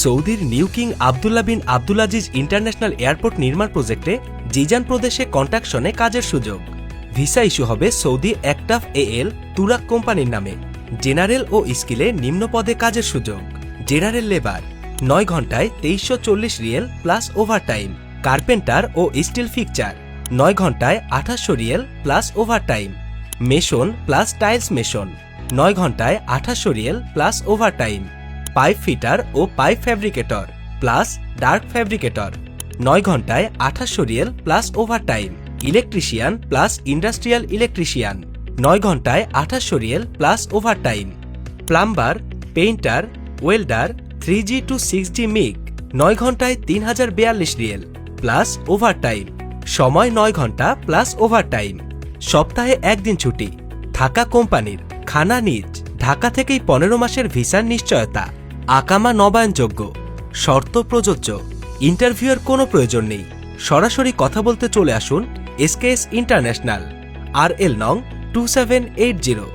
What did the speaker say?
সৌদির new King Abdullah bin Abdul Aziz International Airport নির্মাণ প্রজেক্টে জিজান প্রদেশে কন্ট্রাকশনে কাজের সুযোগ। ভিসা ইস্যু হবে সৌদি অ্যাক্টাফ এএল তুরাক কোম্পানির নামে। জেনারেল ও স্কিলে নিম্ন পদে কাজের সুযোগ। জেনারেল লেবার, নয় ঘন্টায় তেইশশো চল্লিশ রিয়েল প্লাস ওভারটাইম। কার্পেন্টার ও স্টিল ফিকচার, নয় ঘন্টায় আঠাশশো riyal plus overtime. Mason plus tiles mason, নয় ঘন্টায় আঠাশশো riyal plus overtime. Pipe fitter ও পাইপ ফ্যাব্রিকেটর, প্লাস ডার্ক ফ্যাব্রিকেটর। নয় ঘন্টায় আঠাশশো riyal plus overtime, electrician plus industrial electrician. নয় ঘন্টায় আঠাশশো riyal plus overtime. Plumber, painter, welder, three G to six G MIG, নয় ঘন্টায় তিন হাজার বিয়াল্লিশ রিয়েল প্লাস ওভারটাইম। সময় নয় ঘণ্টা প্লাস ওভারটাইম। সপ্তাহে একদিন ছুটি। থাকা কোম্পানির, খানা নিজ, ঢাকা থেকেই পনেরো মাসের ভিসার নিশ্চয়তা। আকামা নবায়নযোগ্য। শর্ত প্রযোজ্য। ইন্টারভিউয়ের কোনো প্রয়োজন নেই। সরাসরি কথা বলতে চলে আসুন এসকেএস ইন্টারন্যাশনাল। আর এল নং টু সেভেন এইট জিরো।